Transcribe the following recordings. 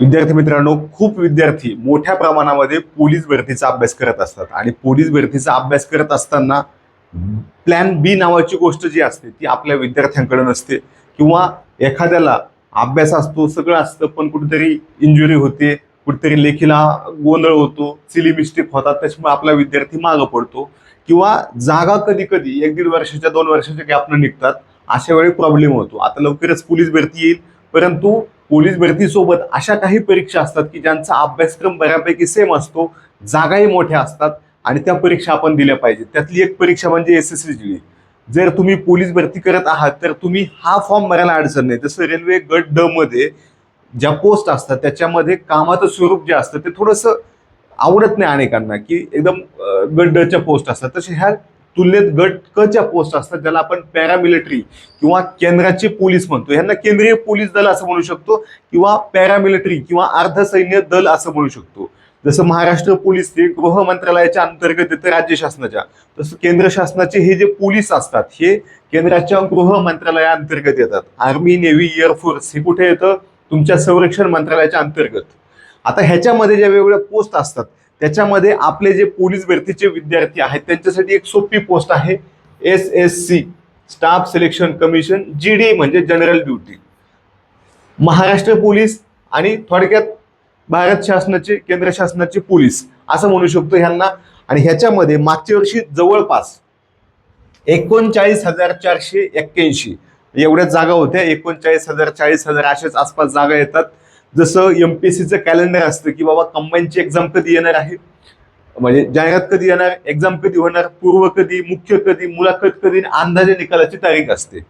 विद्यार्थी मित्रांनो खूप विद्यार्थी मोठ्या प्रमाणामध्ये पोलीस भरतीचा अभ्यास करत असतात. आणि पोलीस भरतीचा अभ्यास करत असताना प्लॅन बी नावाची गोष्ट जी असते ती आपल्या विद्यार्थ्यांकडे नसते किंवा एखाद्याला अभ्यास असतो सगळं असतं पण कुठेतरी इंजुरी होते कुठेतरी लेखीला गोंधळ होतो सिली मिस्टेक होतात त्याच्यामुळे आपला विद्यार्थी मागं पडतो. किंवा जागा कधी कधी एक दीड वर्षाच्या दोन वर्षाच्या गॅपनं निघतात अशा वेळी प्रॉब्लेम होतो. आता लवकरच पोलीस भरती येईल परंतु पोलीस भरतीसोबत अशा काही परीक्षा असतात की ज्यांचा अभ्यासक्रम बऱ्यापैकी सेम असतो जागाही मोठ्या असतात आणि त्या परीक्षा आपण दिल्या पाहिजेत. त्यातली एक परीक्षा म्हणजे एस एस सी जर तुम्ही पोलीस भरती करत आहात तर तुम्ही हा फॉर्म भरायला अडचण नाही. जसं रेल्वे गट ड मध्ये ज्या पोस्ट असतात त्याच्यामध्ये कामाचं स्वरूप जे असतं ते थोडंसं आवडत नाही अनेकांना की एकदम अं, गट पोस्ट असतात. तसे ह्या तुलनेत गट क च्या पोस्ट असतात ज्याला आपण पॅरामिलिटरी किंवा केंद्राचे पोलीस म्हणतो. ह्यांना केंद्रीय पोलीस दल असं म्हणू शकतो किंवा पॅरामिलिटरी किंवा अर्धसैन्य दल असं म्हणू शकतो. जसं महाराष्ट्र पोलीस हे गृह मंत्रालयाच्या अंतर्गत येतं राज्य शासनाच्या. तसं केंद्र शासनाचे हे जे पोलीस असतात हे केंद्राच्या गृह मंत्रालयाअंतर्गत येतात. आर्मी नेव्ही एअरफोर्स हे कुठे येतं? तुमच्या संरक्षण मंत्रालयाच्या अंतर्गत. आता ह्याच्यामध्ये ज्या वेगवेगळ्या पोस्ट असतात त्याच्यामध्ये आपले जे पोलीस भरतीचे विद्यार्थी आहेत त्यांच्यासाठी एक सोपी पोस्ट आहे S S C staff selection commission G D म्हणजे जनरल ड्युटी महाराष्ट्र पोलीस आणि थोडक्यात भारत शासनाचे केंद्र शासनाचे पोलीस असं म्हणू शकतो ह्यांना. आणि ह्याच्यामध्ये मागच्या वर्षी जवळपास एकोणचाळीस हजार चारशे एक्क्याऐंशी एवढ्या जागा होत्या एकोणचाळीस हजार चाळीस हजार अशाच आसपास जागा येतात. जसं एम पी एस सीचं कॅलेंडर असतं की बाबा कंबाईनची एक्झाम कधी येणार आहे? म्हणजे जाहिरात कधी येणार एक्झाम कधी होणार पूर्व कधी मुख्य कधी मुलाखत कधी आणि अंदाजे निकालाची तारीख असते.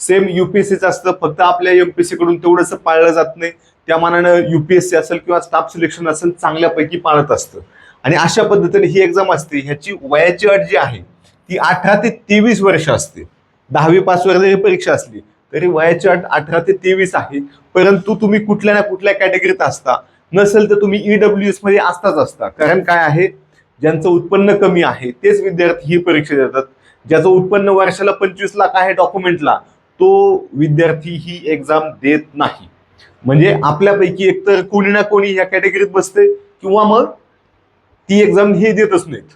सेम युपीएससीचं असतं फक्त आपल्या एमपीएससी कडून तेवढंसं पाळलं जात नाही. त्या मानानं युपीएससी असेल किंवा स्टाफ सिलेक्शन असेल चांगल्यापैकी पाळत असतं. आणि अशा पद्धतीने ही एक्झाम असते. ह्याची वयाची अट जी आहे ती अठरा ते तेवीस वर्ष असते. दहावी पासवर ही परीक्षा असली तरी वयाची अट अठरा ते तेवीस आहे. परंतु तुम्ही कुठल्या ना कुठल्या कॅटेगरीत असता. नसेल तर तुम्ही ईडब्ल्यू एसमध्ये असताच असता. कारण काय आहे? ज्यांचं उत्पन्न कमी आहे तेच विद्यार्थी ही परीक्षा देतात. ज्याचं उत्पन्न वर्षाला पंचवीस लाख आहे डॉक्युमेंटला तो विद्यार्थी ही एक्झाम देत नाही. म्हणजे आपल्यापैकी एकतर कोणी ना कोणी या कॅटेगरीत बसते किंवा मग ती एक्झाम हे देतच नाहीत.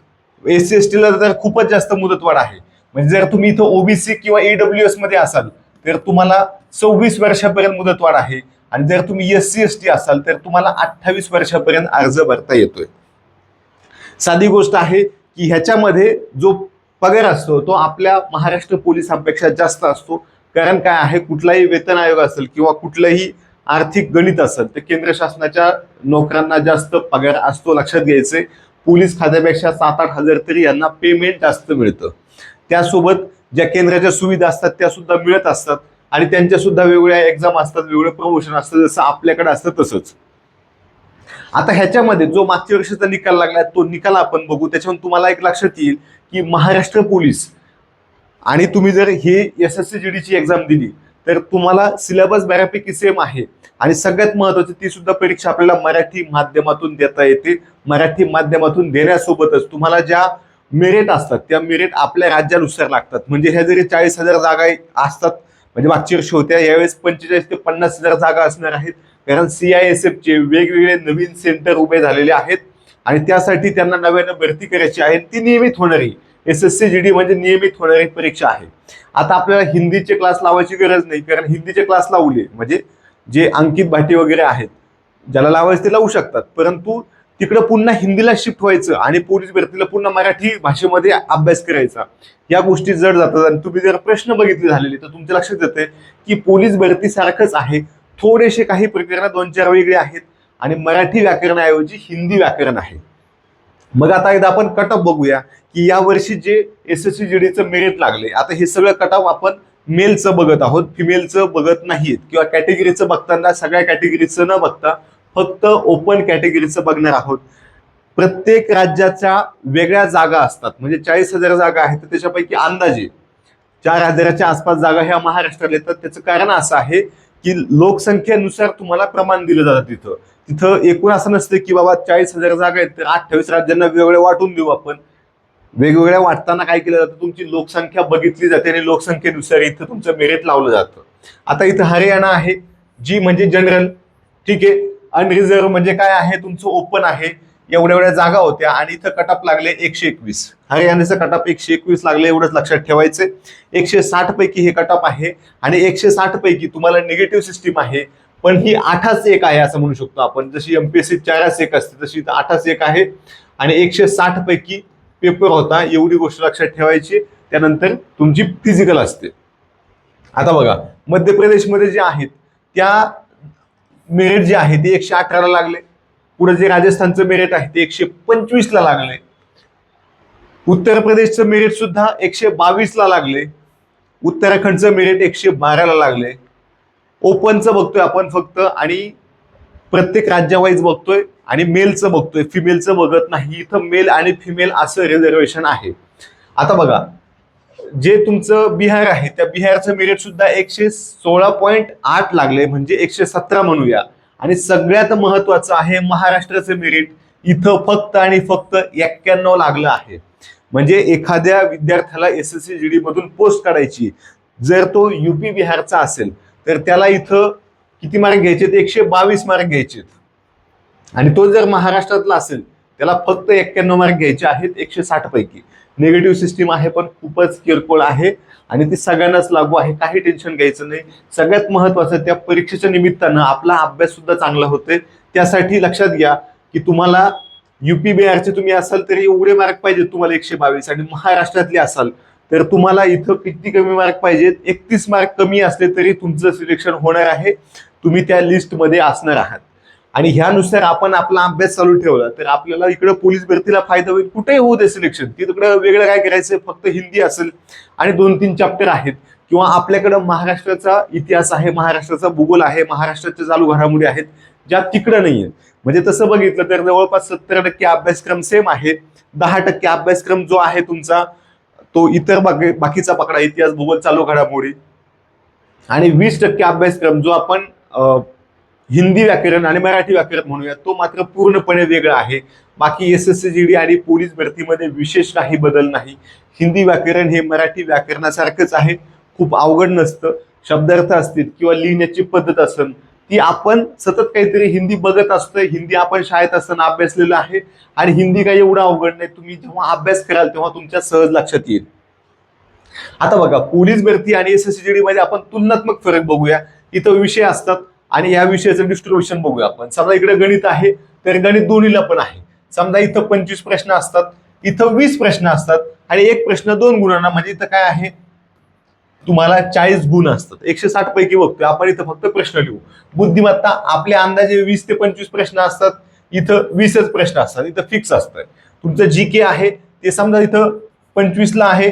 एस सी एस टीला तर खूपच जास्त मुदतवाढ आहे. म्हणजे जर तुम्ही इथं ओबीसी किंवा ईडब्ल्यू एसमध्ये असाल तर तुम्हाला सव्वीस वर्षापर्यंत मुदतवाढ आहे आणि जर तुम्ही एस सी एस टी असाल तर तुम्हाला अठ्ठावीस वर्षापर्यंत अर्ज भरता येतोय. साधी गोष्ट आहे की ह्याच्यामध्ये जो पगार असतो तो आपल्या महाराष्ट्र पोलिसांपेक्षा जास्त असतो. कारण काय आहे कुठलाही वेतन आयोग असेल किंवा कुठलंही आर्थिक गणित असेल तर केंद्र शासनाच्या नोकरांना जास्त पगार असतो लक्षात घ्यायचे. पोलीस खात्यापेक्षा सात आठ हजार तरी यांना पेमेंट जास्त मिळतं. त्यासोबत ज्या केंद्राच्या सुविधा असतात त्या सुद्धा मिळत असतात आणि त्यांच्या सुद्धा वेगवेगळ्या एक्झाम असतात वेगवेगळे प्रमोशन असतं जसं आपल्याकडे असतं तसंच. आता ह्याच्यामध्ये जो मागच्या वर्षाचा निकाल लागला तो निकाल आपण बघू. त्याच्यावरून तुम्हाला एक लक्षात येईल की महाराष्ट्र पोलीस आणि तुम्ही जर हे एस एस सी जी डीची एक्झाम दिली तर तुम्हाला सिलेबस बऱ्यापैकी सेम आहे. आणि सगळ्यात महत्वाची ती सुद्धा परीक्षा आपल्याला मराठी माध्यमातून देता येते. मराठी माध्यमातून देण्यासोबतच तुम्हाला ज्या मेरिट असतात. त्या मेरिट आपल्या राज्यानुसार लागतात. म्हणजे ह्या जरी चाळीस हजार जागा असतात म्हणजे मागच्या वर्षी होत्या यावेळेस पंचेचाळीस ते पन्नास हजार जागा असणार आहेत. कारण सी आय एस एफचे वेगवेगळे नवीन सेंटर उभे झालेले आहेत आणि त्यासाठी त्यांना नव्यानं भरती करायची आहे ती नियमित होणारी. S S C G D म्हणजे नियमित होणारी परीक्षा आहे. आता आपल्याला हिंदीचे क्लास लावायची गरज नाही कारण हिंदीचे क्लास लावले. म्हणजे जे अंकित भाटी वगैरे आहेत ज्याला लावायचे ते लावू शकतात. परंतु तिकडं पुन्हा हिंदीला शिफ्ट व्हायचं आणि पोलीस भरतीला पुन्हा मराठी भाषेमध्ये अभ्यास करायचा. या गोष्टी जड जातात आणि तुम्ही जर प्रश्न बघितले झालेले तर तुमच्या लक्षात येते की पोलीस भरती सारखंच आहे. थोडेसे काही प्रकरणं दोन चार वेगळे आहेत आणि मराठी व्याकरणाऐवजी हिंदी व्याकरण आहे. मग आता एकदा आपण कटअप बघूया की या वर्षी जे एस एस सी जी डीचं मेरिट लागले आता हे सगळं कटअप आपण मेलचं बघत आहोत. फिमेलचं बघत नाहीत किंवा कॅटेगरीचं बघताना सगळ्या कॅटेगरीचं न बघता फक्त ओपन कॅटेगरीचं बघणार आहोत. प्रत्येक राज्याच्या वेगळ्या जागा असतात. म्हणजे चाळीस हजार जागा आहेत तर त्याच्यापैकी अंदाजे चार हजाराच्या आसपास जागा ह्या महाराष्ट्राला येतात. त्याचं कारण असं आहे की लोकसंख्येनुसार तुम्हाला प्रमाण दिलं जातं तिथं. तिथं एकूण असं नसतं की बाबा चाळीस हजार जागा आहेत तर अठ्ठावीस राज्यांना वेगवेगळ्या वाटून देऊ आपण. वेगवेगळ्या वाटताना काय केलं जातं? तुमची लोकसंख्या बघितली जाते आणि लोकसंख्येनुसार इथं तुमचं मेरिट लावलं जातं. आता इथं हरियाणा आहे जी म्हणजे जनरल ठीक आहे? अनरिझर्व म्हणजे काय आहे? तुमचं ओपन आहे. एवढ्या एवढ्या जागा होत्या आणि इथं कटअप लागले एकशे एकवीस. हरियाणाचं कटअप एकशे एकवीस लागले एवढंच लक्षात ठेवायचं एकशे साठ पैकी हे कटअप आहे आणि एकशे साठ पैकी तुम्हाला निगेटिव्ह सिस्टीम आहे. पण ही आठाच एक आहे असं म्हणू शकतो आपण. जशी एमपीएससी चारच एक असते तशी इथं आठाच एक आहे. आणि एकशे साठ पैकी पेपर होता एवढी गोष्ट लक्षात ठेवायची. त्यानंतर तुमची फिजिकल असते. आता बघा मध्य प्रदेशमध्ये जे आहेत त्या मेरिट जे आहे ते एकशे अठराला लागले. पुढे जे राजस्थानचं मेरिट आहे ते एकशे पंचवीसला लागले. उत्तर प्रदेशचं मेरिट सुद्धा एकशे बावीसला लागले. उत्तराखंडचं मेरिट एकशे बाराला लागले. ओपनचं बघतोय आपण फक्त आणि प्रत्येक राज्यावाईज बघतोय आणि मेलचं बघतोय. फिमेलचं बघत नाही. इथं मेल आणि फिमेल असं रिझर्वेशन आहे. आता बघा जे तुमचं बिहार आहे त्या बिहारचं मेरिट सुद्धा एकशे सोळा पॉईंट आठ लागले म्हणजे एकशे सतरा म्हणूया. आणि सगळ्यात महत्वाचं आहे महाराष्ट्राचं मेरिट इथं फक्त आणि फक्त एक्क्याण्णव लागलं आहे. म्हणजे एखाद्या विद्यार्थ्याला S S C G D मधून पोस्ट काढायची. जर तो युपी बिहारचा असेल तर त्याला इथं किती मार्क घ्यायचे एकशे बावीस मार्क घ्यायचे आणि तो जर महाराष्ट्रातला असेल त्याला फक्त एक्क्याण्णव मार्क घ्यायचे आहेत एकशे साठ पैकी. निगेटिव्ह सिस्टीम आहे पण खूपच किरकोळ आहे. आणि ती सगळ्यांनाच लागू आहे. काही टेन्शन घ्यायचं नाही. सगळ्यात महत्वाचं त्या परीक्षेच्या निमित्तानं आपला अभ्यास सुद्धा चांगला होते त्यासाठी लक्षात घ्या की तुम्हाला युपी बिहारचे तुम्ही असाल तरी एवढे मार्क पाहिजेत तुम्हाला एकशे बावीस आणि महाराष्ट्रातले असाल तर तुम्हाला इथं किती कमी मार्क पाहिजेत? एकतीस मार्क कमी असले तरी तुमचं सिलेक्शन होणार आहे. तुम्ही त्या लिस्टमध्ये असणार आहात. आणि ह्यानुसार आपण आपला अभ्यास चालू ठेवला तर आपल्याला इकडे पोलीस भरतीला फायदा होईल कुठेही होऊ दे सिलेक्शन ती तिकडे वेगळं काय करायचं फक्त हिंदी असेल आणि दोन तीन चॅप्टर आहेत. किंवा आपल्याकडं महाराष्ट्राचा इतिहास आहे महाराष्ट्राचा भूगोल आहे महाराष्ट्राच्या चालू घडामोडी आहेत ज्या तिकडं नाही आहेत म्हणजे तसं बघितलं तर जवळपास सत्तर टक्के अभ्यासक्रम सेम आहे. दहा टक्के अभ्यासक्रम जो आहे तुमचा तो इतर बाकी बाकीचा पकडा इतिहास भूगोल चालू घडामोडी. आणि वीस टक्के अभ्यासक्रम जो आपण हिंदी व्याकरण आणि मराठी व्याकरण म्हणूया. तो मात्र पूर्णपणे वेगळा आहे. बाकी S S C G D आणि पोलीस भरतीमध्ये विशेष काही बदल नाही. हिंदी व्याकरण हे मराठी व्याकरणासारखंच आहे. खूप अवघड नसतं. शब्दार्थ असतील किंवा लिहिण्याची पद्धत असेल ती आपण सतत काहीतरी हिंदी बघत असतोय. हिंदी आपण शाळेत असताना अभ्यासलेलं आहे. आणि हिंदी काही एवढं अवघड नाही. तुम्ही जेव्हा अभ्यास कराल तेव्हा तुमच्या सहज लक्षात येईल. आता बघा पोलीस भरती आणि एस एस सी मध्ये आपण तुलनात्मक फरक बघूया. इथं विषय असतात आणि या विषयाचं डिस्ट्रीब्युशन बघूया आपण. समजा इकडे गणित आहे तर गणित दोन्हीला पण आहे. समजा इथं पंचवीस प्रश्न असतात इथं वीस प्रश्न असतात आणि एक प्रश्न दोन गुणांना म्हणजे इथं काय आहे? तुम्हाला चाळीस गुण असतात. एकशे साठ पैकी बघतोय. आपण इथं फक्त प्रश्न लिहू. बुद्धिमत्ता आपले अंदाजे वीस ते पंचवीस प्रश्न असतात. इथं वीसच प्रश्न असतात. इथं फिक्स असतं तुमचं जी के आहे ते समजा इथं पंचवीसला आहे.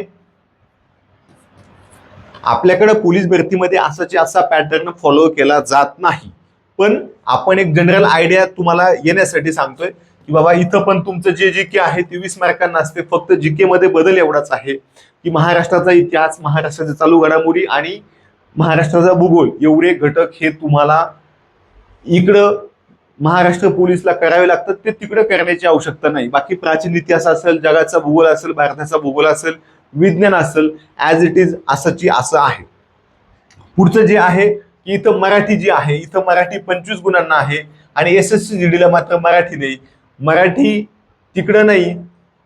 आपल्याकडे पोलीस भरतीमध्ये असाची असा पॅटर्न फॉलो केला जात नाही. पण आपण एक जनरल आयडिया तुम्हाला येण्यासाठी सांगतोय की बाबा इथं पण तुमचं जे जी के आहे ते वीस मार्कांना असते. फक्त जी के मध्ये बदल एवढाच आहे की महाराष्ट्राचा इतिहास महाराष्ट्राच्या चालू घडामोडी आणि महाराष्ट्राचा भूगोल एवढे घटक हे तुम्हाला इकडं महाराष्ट्र पोलीसला करावे लागतात. ते तिकडे करण्याची आवश्यकता नाही. बाकी प्राचीन इतिहास असेल जगाचा भूगोल असेल भारताचा भूगोल असेल विज्ञान असेल ॲज इट इज असंची असं आहे. पुढचं जे आहे की इथं मराठी जी आहे इथं मराठी पंचवीस गुणांना आहे आणि एस एस सी जी डीला मात्र मराठी नाही. मराठी तिकडं नाही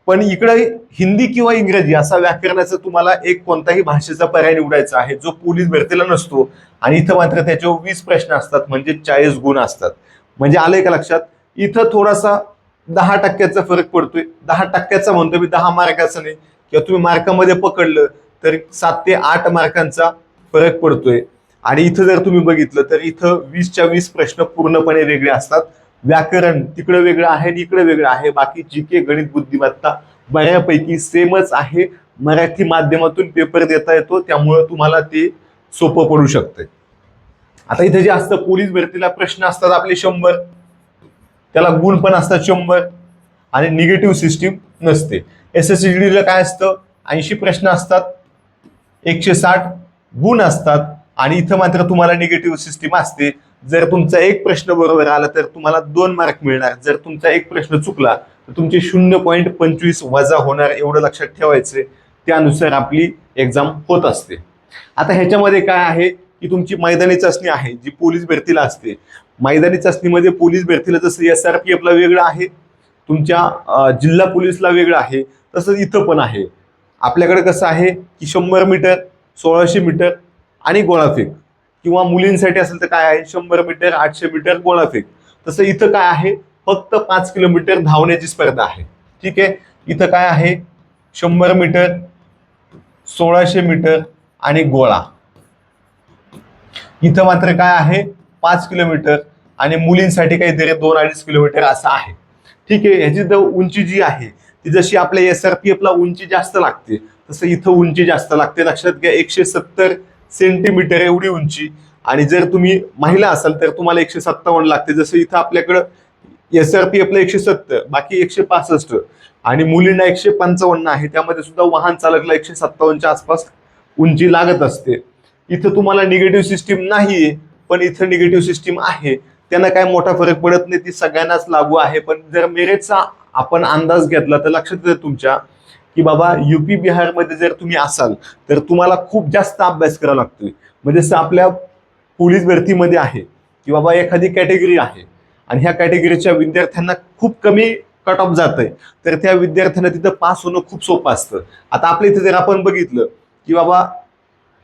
पण इकडं हिंदी किंवा इंग्रजी असा व्याकरणाचा तुम्हाला एक कोणताही भाषेचा पर्याय निवडायचा आहे जो पोलीस भरतीला नसतो आणि इथं मात्र त्याच्यावर वीस प्रश्न असतात म्हणजे चाळीस गुण असतात. म्हणजे आलंय का लक्षात? इथं थोडासा दहा टक्क्याचा फरक पडतोय. दहा टक्क्याचा म्हणतो मी दहा मार्काचा नाही. किंवा तुम्ही मार्कामध्ये पकडलं तर सात ते आठ मार्कांचा फरक पडतोय. आणि इथं जर तुम्ही बघितलं तर इथं वीसच्या वीस प्रश्न पूर्णपणे वेगळे असतात. व्याकरण तिकडं वेगळं आहे आणि इकडं वेगळं आहे. बाकी जी के गणित बुद्धिमत्ता बऱ्यापैकी सेमच आहे. मराठी माध्यमातून पेपर देता येतो त्यामुळं तुम्हाला ते सोपं पडू शकतंय. आता इथे जे असतं पोलीस भरतीला प्रश्न असतात आपले शंभर. त्याला गुण पण असतात शंभर. आणि निगेटिव्ह सिस्टीम नसते. एस एस सी डीला काय असतं? ऐंशी प्रश्न असतात एकशे साठ गुण असतात आणि इथं मात्र तुम्हाला निगेटिव्ह सिस्टीम असते. जर तुमचा एक प्रश्न बरोबर आला तर तुम्हाला दोन मार्क मिळणार. जर तुमचा एक प्रश्न चुकला तर तुमचे शून्य पॉईंट पंचवीस वजा होणार एवढं लक्षात ठेवायचं. त्यानुसार आपली एक्झाम होत असते. आता ह्याच्यामध्ये काय आहे की तुमची मैदानी चाचणी आहे जी पोलीस भरतीला असते. मैदानी चाचणीमध्ये पोलीस भरतीला जसं एस आर पी एफला वेगळं आहे तुमच्या जिल्हा पोलीसला वेगळं आहे. तसंच इथं पण आहे. आपल्याकडे कसं आहे की शंभर मीटर सोळाशे मीटर आणि गोळाफेक किंवा मुलींसाठी असेल तर काय आहे? शंभर मीटर आठशे मीटर गोळाफेक तसं इथं काय आहे? फक्त पाच किलोमीटर धावण्याची स्पर्धा आहे. ठीक आहे? इथं काय आहे? शंभर मीटर सोळाशे मीटर आणि गोळा. इथं मात्र काय आहे? पाच किलोमीटर आणि मुलींसाठी काहीतरी दोन अडीच किलोमीटर असं आहे. ठीक आहे? ह्याची उंची जी आहे ती जशी आपल्या एस आर पी एफला उंची जास्त लागते तसं इथं उंची जास्त लागते. लक्षात घ्या एकशे सत्तर सेंटीमीटर एवढी उंची. आणि जर तुम्ही महिला असाल तर तुम्हाला एकशे सत्तावन्न लागते. जसं इथं आपल्याकडं एस आर पी एफला एकशे सत्तर बाकी एकशे पासष्ट. आणि मुलींना एकशे पंचावन्न आहे. त्यामध्ये सुद्धा वाहन चालकला एकशे सत्तावन्नच्या आसपास उंची लागत असते. इथं तुम्हाला निगेटिव्ह सिस्टीम नाहीये पण इथं निगेटिव्ह सिस्टीम आहे. त्यांना काय मोठा फरक पडत नाही ती सगळ्यांनाच लागू आहे. पण जर मेरेटचा आपण अंदाज घेतला तर लक्षात येतं तुमच्या की बाबा युपी बिहारमध्ये जर तुम्ही असाल तर तुम्हाला खूप जास्त अभ्यास करावा लागतोय. म्हणजे जसं आपल्या पोलीस भरतीमध्ये आहे की बाबा एखादी कॅटेगरी आहे आणि ह्या कॅटेगरीच्या विद्यार्थ्यांना खूप कमी कट ऑफ जात आहे तर त्या विद्यार्थ्यांना तिथं पास होणं खूप सोपं असतं. आता आपल्या इथे जर आपण बघितलं की बाबा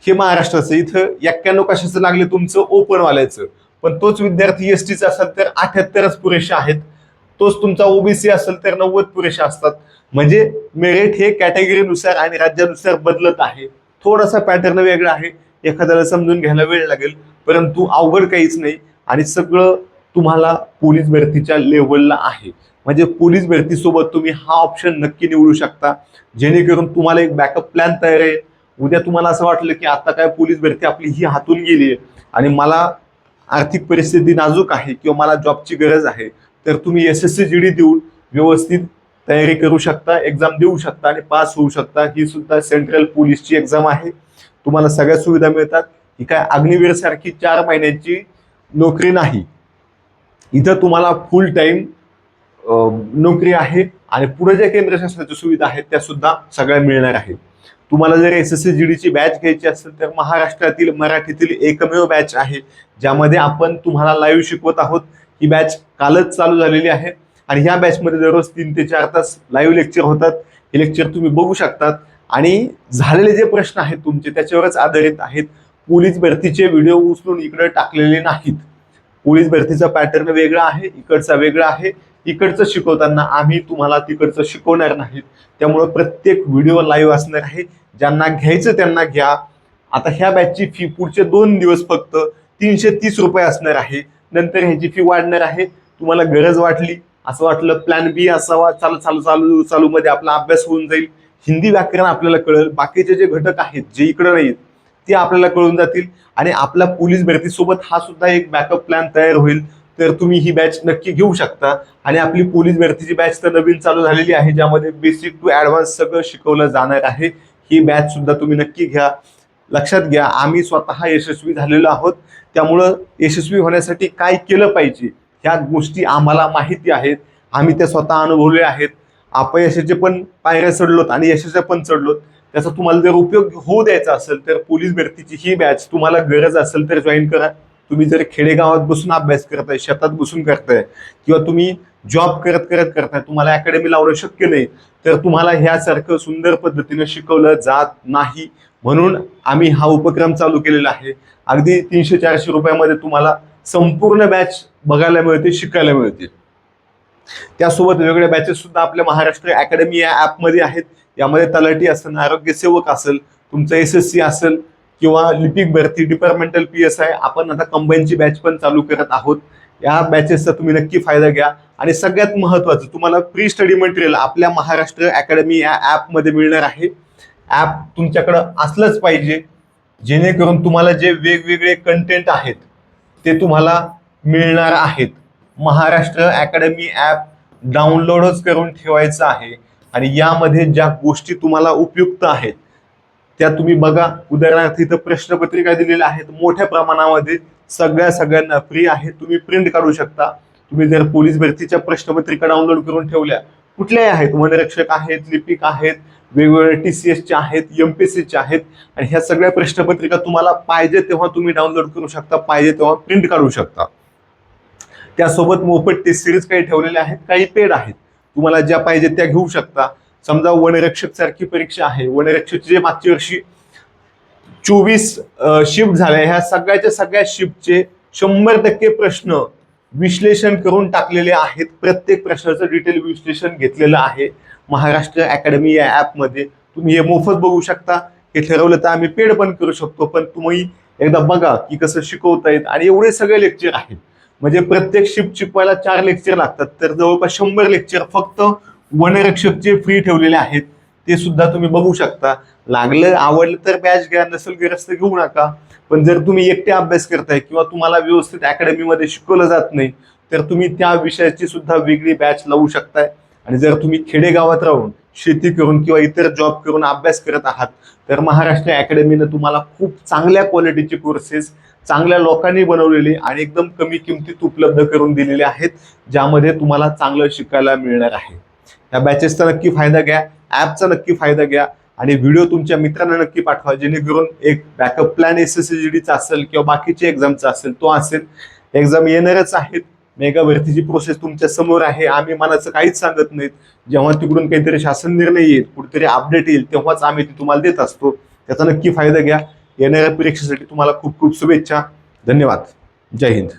हे महाराष्ट्राचं इथं एक्क्याण्णव कशाचं लागले तुमचं ओपन वालायचं पण तोच विद्यार्थी एस टीचा असेल तर अठ्याहत्तरच पुरेसे आहेत. तोच तुमचा ओबीसी असेल तर नव्वद पुरेसे असतात. म्हणजे मेरिट हे कॅटेगरीनुसार आणि राज्यानुसार बदलत आहे. थोडासा पॅटर्न वेगळा आहे. एखाद्याला समजून घ्यायला वेळ लागेल. परंतु अवघड काहीच नाही. आणि सगळं तुम्हाला पोलीस भरतीच्या लेवलला आहे. म्हणजे पोलीस भरतीसोबत तुम्ही हा ऑप्शन नक्की निवडू शकता. जेणेकरून तुम्हाला एक बॅकअप प्लॅन तयार आहे. उद्या तुम्हाला असं वाटलं की आता काय पोलीस भरती आपली ही हातून गेली आहे. आणि मला आर्थिक परिस्थिती नाजूक आहे किंवा मला जॉबची गरज आहे. तर तुम्ही S S C G D देऊन व्यवस्थित तयारी करू शकता एक्झाम देऊ शकता आणि पास होऊ शकता. ही सुद्धा सेंट्रल पोलीसची एक्झाम आहे. तुम्हाला सगळ्या सुविधा मिळतात. ही काय अग्निवीरसारखी चार महिन्यांची नोकरी नाही. इथं तुम्हाला फुल टाईम नोकरी आहे आणि पुढे ज्या केंद्र शासनाच्या सुविधा आहेत त्या सुद्धा सगळ्या मिळणार आहेत. तुम्हाला जर एस एस सी जी डीची बॅच घ्यायची असेल तर महाराष्ट्रातील मराठीतील एकमेव बॅच आहे ज्यामध्ये आपण तुम्हाला लाईव्ह शिकवत आहोत. ही बॅच कालच चालू झालेली आहे. आणि ह्या बॅचमध्ये दररोज तीन ते चार तास लाईव्ह लेक्चर होतात. हे लेक्चर तुम्ही बघू शकतात. आणि झालेले जे प्रश्न आहेत तुमचे त्याच्यावरच आधारित आहेत. पोलीस भरतीचे व्हिडिओ उचलून इकडे टाकलेले नाहीत. पोलीस भरतीचा पॅटर्न वेगळा आहे इकडचा वेगळा आहे. इकडचं शिकवताना आम्ही तुम्हाला तिकडचं शिकवणार नाहीत. त्यामुळं प्रत्येक व्हिडिओ लाईव्ह असणार आहे. ज्यांना घ्यायचं त्यांना घ्या. आता ह्या बॅचची फी पुढचे दोन दिवस फक्त तीनशे तीस रुपये असणार आहे. नंतर ह्याची फी वाढणार आहे. तुम्हाला गरज वाटली असं वाटलं प्लॅन बी असावा चालू चालू चालू चालू मध्ये आपला अभ्यास होऊन जाईल. हिंदी व्याकरण आपल्याला कळेल. बाकीचे जे घटक आहेत जे इकडे नाहीत ते आपल्याला कळून जातील. आणि आपला पोलीस भरतीसोबत हा सुद्धा एक बॅकअप प्लॅन तयार होईल. तर तुम्ही ही बॅच नक्की घेऊ शकता. आणि आपली पोलीस भरतीची बॅच तर नवीन चालू झालेली आहे ज्यामध्ये बेसिक टू ऍडव्हान्स सगळं शिकवलं जाणार आहे. ही बॅच सुद्धा तुम्ही नक्की घ्या. लक्षात घ्या आम्ही स्वतः यशस्वी झालेलो आहोत. त्यामुळं यशस्वी होण्यासाठी काय केलं पाहिजे? ह्या गोष्टी आम्हाला माहिती आहेत. आम्ही त्या स्वतः अनुभवले आहेत. अपयशाचे पण पायऱ्या चढलोत आणि यशाच्या पण चढलोत. त्याचा तुम्हाला जर उपयोग होऊ द्यायचा असेल तर पोलीस भरतीची ही बॅच तुम्हाला गरज असेल तर जॉईन करा. तुम्ही जर खेडेगावात बसून अभ्यास करताय शेतात बसून करताय किंवा तुम्ही जॉब करत करत करताय तुम्हाला अकॅडमी लावणं शक्य नाही तर तुम्हाला ह्यासारखं सुंदर पद्धतीनं शिकवलं जात नाही. म्हणून आम्ही हा उपक्रम चालू केलेला आहे. अगदी तीनशे चारशे रुपयामध्ये तुम्हाला संपूर्ण बॅच बघायला मिळते शिकायला मिळते त्यासोबत वेगवेगळ्या बॅचेस सुद्धा आपल्या महाराष्ट्र अकॅडमी या ॲपमध्ये आहेत. यामध्ये तलाठी असेल आरोग्य सेवक असेल तुमचं एस एस सी असेल किंवा लिपिक भरती डिपार्टमेंटल पी एस आय आपण आता कंबाईनची बॅच पण चालू करत आहोत. या बॅचेसचा तुम्ही नक्की फायदा घ्या. आणि सगळ्यात महत्त्वाचं तुम्हाला प्री स्टडी मटेरियल आपल्या महाराष्ट्र अकॅडमी या ॲपमध्ये मिळणार आहे. ॲप तुमच्याकडं असलंच पाहिजे. जेणेकरून तुम्हाला जे वेगवेगळे कंटेंट आहेत ते तुम्हाला मिळणार आहेत. महाराष्ट्र अकॅडमी ॲप डाउनलोडच करून ठेवायचं आहे आणि यामध्ये ज्या गोष्टी तुम्हाला उपयुक्त आहेत त्या तुम्ही बघा. उदाहरणार्थ इथं प्रश्नपत्रिका दिलेल्या आहेत. मोठ्या प्रमाणामध्ये सगळ्या सगळ्यांना फ्री आहे. तुम्ही प्रिंट काढू शकता. तुम्ही जर पोलीस भरतीच्या प्रश्नपत्रिका डाउनलोड करून ठेवल्या कुठल्याही आहेत. वनरक्षक आहेत लिपिक आहेत वेगवेगळे टी सी एसचे आहेत एम पी चे आहेत आणि ह्या सगळ्या प्रश्नपत्रिका तुम्हाला पाहिजे तेव्हा तुम्ही डाउनलोड करू शकता पाहिजे तेव्हा प्रिंट काढू शकता. त्यासोबत मोफत टेस्ट सिरीज काही ठेवलेल्या आहेत काही पेड आहेत. तुम्हाला ज्या पाहिजे त्या घेऊ शकता. समजा वनरक्षक सारखी परीक्षा आहे. वनरक्षकची जे मागच्या वर्षी चोवीस शिफ्ट झाल्या ह्या सगळ्याच्या सगळ्या शिफ्टचे शंभर टक्के प्रश्न विश्लेषण करून टाकलेले आहेत. प्रत्येक प्रश्नाचं डिटेल विश्लेषण घेतलेलं आहे. महाराष्ट्र अकॅडमी या ॲपमध्ये तुम्ही हे मोफत बघू शकता. हे ठरवलं तर आम्ही पेड पण करू शकतो पण तुम्ही एकदा बघा की कसं शिकवता येत आणि एवढे सगळे लेक्चर आहेत. म्हणजे प्रत्येक शिफ्ट शिकवायला चार लेक्चर लागतात तर जवळपास शंभर लेक्चर फक्त वनरक्षकचे फ्री ठेवलेले आहेत. ते सुद्धा तुम्ही बघू शकता. लागलं आवडलं तर बॅच घ्या नसेल गरज तर घेऊ नका. पण जर तुम्ही एकटे अभ्यास करताय किंवा तुम्हाला व्यवस्थित अकॅडमीमध्ये शिकवलं जात नाही तर तुम्ही त्या विषयाची सुद्धा वेगळी बॅच लावू शकताय. आणि जर तुम्ही खेडेगावात राहून शेती करून किंवा इतर जॉब करून अभ्यास करत आहात तर महाराष्ट्र अकॅडमीनं तुम्हाला खूप चांगल्या क्वालिटीचे कोर्सेस चांगल्या लोकांनी बनवलेले आणि एकदम कमी किमतीत उपलब्ध करून दिलेले आहेत ज्यामध्ये तुम्हाला चांगलं शिकायला मिळणार आहे. त्या बॅचेसचा नक्की फायदा घ्या ॲपचा नक्की फायदा घ्या आणि व्हिडिओ तुमच्या मित्रांना नक्की पाठवा जेणेकरून एक backup plan S S C डीचा असेल किंवा बाकीच्या एक्झामचा असेल तो असेल. एक्झाम येणारच आहेत मेगा भरतीची प्रोसेस तुमच्यासमोर आहे. आम्ही मनाचं काहीच सांगत नाहीत. जेव्हा तिकडून काहीतरी शासन निर्णय येईल कुठेतरी अपडेट येईल तेव्हाच आम्ही ते तुम्हाला देत असतो. त्याचा नक्की फायदा घ्या. येणाऱ्या परीक्षेसाठी तुम्हाला खूप खूप शुभेच्छा. धन्यवाद. जय हिंद.